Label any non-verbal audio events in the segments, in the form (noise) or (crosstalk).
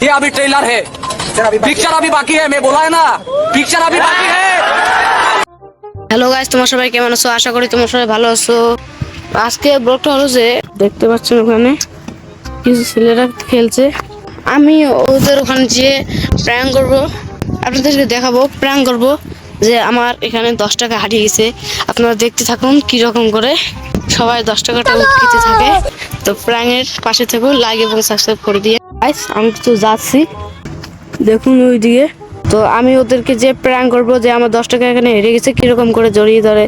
ये अभी ट्रेलर है पिक्चर अभी बाकी है मैं बोला है ना पिक्चर अभी बाकी है হ্যালো গাইস তোমার সবাই কেমন আছো আশা করি তোমার সবাই ভালো আছো আজকে ব্লগটা হলো যে দেখতে পাচ্ছেন ওখানে কিছু ছেলেরা খেলছে আমি ওদের ওখানে যে প্র্যাঙ্ক করব আপনাদেরকে দেখাবো প্র্যাঙ্ক করব যে আমার এখানে দশ টাকা হারিয়ে গেছে। আপনারা দেখতে থাকুন কি রকম করে সবাই দশ টাকাটা উঠতে থাকে। তো প্র্যাঙ্কের পাশে থাকুন লাইক এবং সাবস্ক্রাইব করে দিয়ে। আমি তো যাচ্ছি। দেখুন ওইদিকে। তো আমি ওদেরকে যে প্র্যাঙ্ক করব যে আমার দশ টাকা এখানে হেরে গেছে কীরকম করে জড়িয়ে ধরে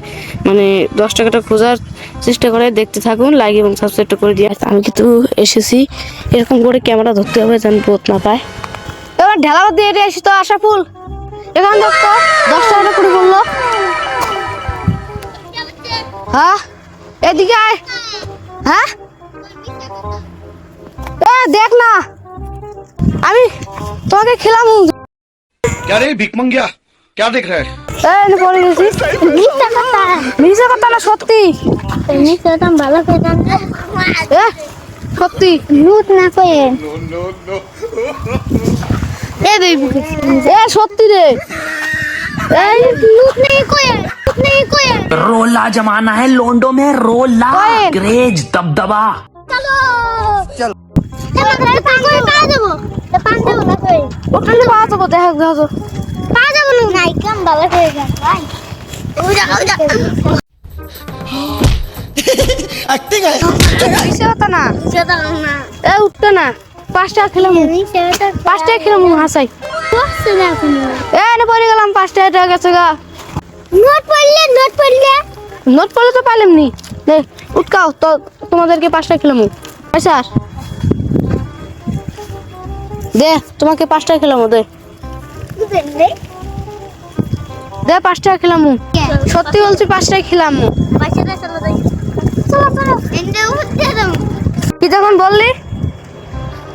মানে দশ টাকাটা খোঁজার চেষ্টা করে দেখতে থাকুন লাইক এবং সাবস্ক্রাইবটা করে দিয়ে। আমি কিন্তু এসেছি। এরকম করে ক্যামেরা ধরতে হবে যেন বোধ না পায়। এবার ঢেলাবার দিয়ে এসে তো আশা ফুল এখানে দেখতো দশ টাকাটা করে বললো হ্যাঁ এদিকে আয় হ্যাঁ এ দেখ না আমি তোমাকে খেলাম क्या रे भिक मंगिया क्या देख रहा है এই আমি পড়ে গেছি মিথ্যা কথা মিশে কথা না সত্যি মিথ্যা কথা ভালো করে জানতে এ সত্যি লুট না করে (laughs) এ বেবি এ সত্যি রে এই লুট নেই করে লুট নেই করে रोला जमाना है लोंडो में रोला Coin. क्रेज दबदबा চলো চলো এবার পান করে পা দেবো পান দেবো না করে ওখানে পাওয়া যাবো দেখা দেখা যাবো। পা দেবো না নাই কাম ভালো করে জান ভাই ওজা ওজা মিশে কথা না সেটা না এ উঠতে না পাঁচ টাকা খেলাম। আমি পাঁচ টাকা খেলাম হাসাই না পড়ে গেলাম পাঁচ টাকা টাকা গেছে গা। নোট পড়লে নোট পড়লে। নোট পড়লে তো নি। দে উঠকাও তো তোমাদেরকে পাঁচ টাকা খেলাম স্যার। দে তোমাকে পাঁচ টাকা খেলাম দে। দে পাঁচ টাকা খেলাম সত্যি বলছি পাঁচ টাকা খেলাম কি যখন বললি?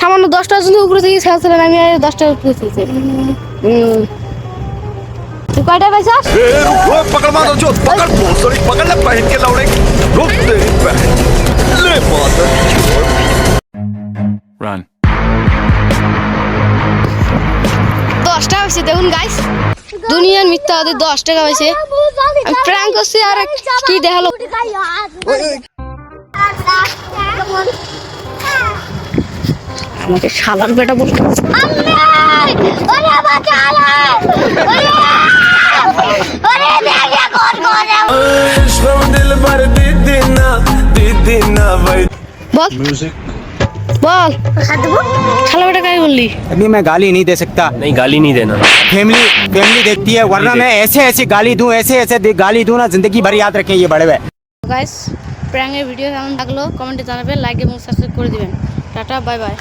সামান্য দশটা পর্যন্ত উপরে থেকে খেলছিলেন আমি আর দশটা উপরে তুই কয়টা দশটা দেখুন গাইস দুনিয়ার মিথ্যা ওদের দশ টাকা হয়েছে আমি প্র্যাঙ্ক করছি আর কি দেখাল? আমাকে শালার বেটা বলতে ওরে বাঁচালে ওরে ওরে দেখে কোন করে বল বল শালা বেটা কাকে বললি अभी मैं गाली नहीं दे सकता नहीं गाली नहीं देना फैमिली फैमिली देखती है वरना मैं ऐसे ऐसे गाली दूं ऐसे ऐसे दे- गाली दूं ना जिंदगी भर याद रखें ये बड़े हुए গাইস প্র্যাঙ্কের ভিডিও কেমন লাগলো কমেন্টে জানাবেন লাইক এবং সাবস্ক্রাইব করে দিবেন টাটা বাই বাই